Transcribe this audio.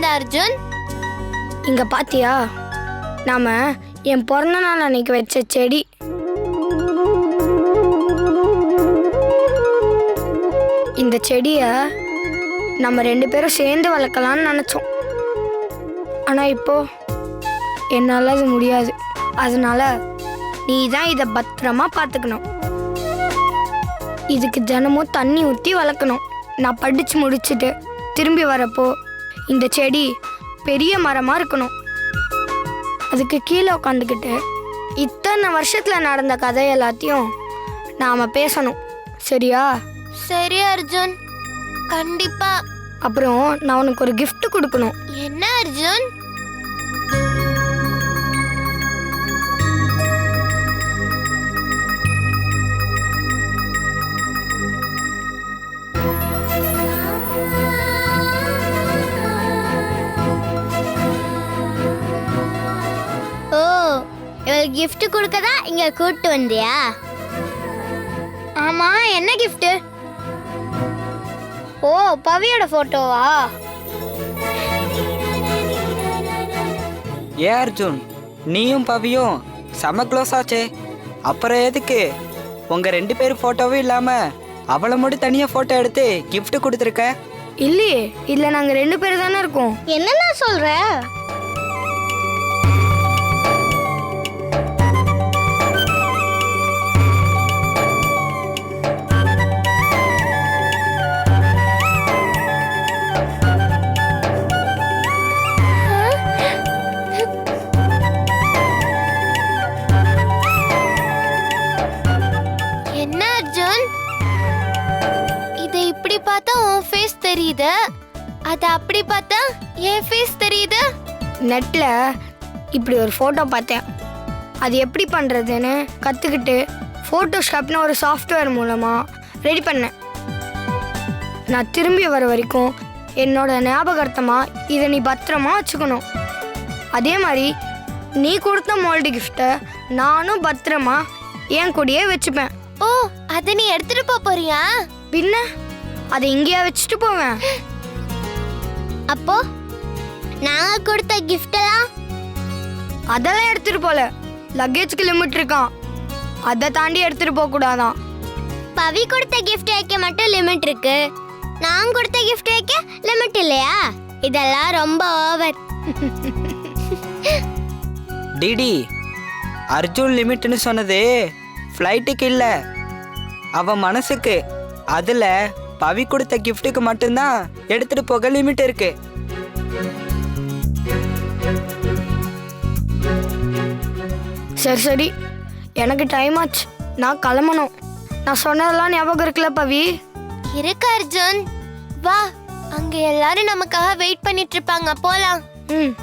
வந்த அர்ஜுன்? இங்க பாத்தியா? நாம என் பிறந்த நாள் அன்னைக்கு வச்ச செடி. இந்த செடிய நம்ம ரெண்டு பேரும் சேர்ந்து வளர்க்கலாம்னு நினைச்சோம். ஆனா இப்போ என்னால அது முடியாது. அதனால நீ தான் இதை பத்திரமா பார்த்துக்கணும் இதுக்கு தினமும் தண்ணி ஊற்றி வளர்க்கணும். நான் படிச்சு முடிச்சுட்டு திரும்பி வரப்போ இந்த செடி பெரிய மரமா இருக்கணும். அதுக்கு கீழே உட்காந்துக்கிட்டு இத்தனை வருஷத்துல நடந்த கதை எல்லாத்தையும் நாம பேசணும். சரியா? சரி அர்ஜுன். கண்டிப்பா. அப்புறம் நான் உனக்கு ஒரு gift கொடுக்கணும். என்ன அர்ஜுன்? இவள் gift கொடுக்கதா இங்க கூட்டு வந்தியா? ஆமா என்ன gift? ஓ பவியோட போட்டோவா ஏ அர்ஜுன் நீயும் பவியும் செம க்ளோஸ் ஆச்சே. அப்புறம் எதுக்கு? உங்க ரெண்டு பேரும் போட்டோவும் இல்லாம அவளை மட்டும் தனியா போட்டோ எடுத்து gift கொடுத்துருக்க? இல்லையே இதுல நாங்க ரெண்டு பேர் தானே இருக்கோம். என்னென்ன சொல்ற? பார்த்தா உன் ஃபேஸ் தெரியுது. அத அப்படி பார்த்தா என் ஃபேஸ் தெரியுது. நெட்ல இப்படி ஒரு போட்டோ பார்த்தேன். அது எப்படி பண்றதுன்னு கத்துக்கிட்டு ஃபோட்டோஷாப்னு ஒரு சாஃப்ட்வேர் மூலமா ரெடி பண்ணேன். நான் திரும்பி வர வரைக்கும் என்னோட ஞாபகார்த்தமா இதை நீ பத்திரமா வச்சுக்கணும். அதே மாதிரி நீ கொடுத்த மோல்டு கிஃப்ட்டை நானும் பத்திரமா என் கூடயே வச்சுப்பேன். ஓ அத நீ எடுத்துட்டு போறியா? பின்ன? அதை இங்கேயே வச்சுட்டு போவேன். அப்போ நாங்க கொடுத்த gift எல்லாம் அதெல்லாம் எடுத்துட்டு போல. லக்கேஜ்க்கு லிமிட் இருக்கான். அதை தாண்டி எடுத்துட்டு போக கூடாதான். பவி கொடுத்த gift வைக்க மட்டும் லிமிட் இருக்கு. நான் கொடுத்த gift வைக்க லிமிட் இல்லையா? இதெல்லாம் ரொம்ப ஓவர் டிடி அர்ஜுன் லிமிட்னு சொன்னது ஃப்ளைட்டுக்கு இல்லை. அவன் மனசுக்கு அதில் பவி கொடுத்த கிஃப்ட்டுக்கு மட்டும்தான் எடுத்துட்டு போக லிமிட் இருக்கு. சரி சரி. எனக்கு டைம் ஆச்சு. நான் கிளம்பணும். நான் சொன்னதெல்லாம் ஞாபகம் இருக்குல்ல பவி? இருக்கு அர்ஜுன். வா அங்க எல்லாரும் நமக்காக வெயிட் பண்ணிட்டு இருப்பாங்க. போலாம். ம்.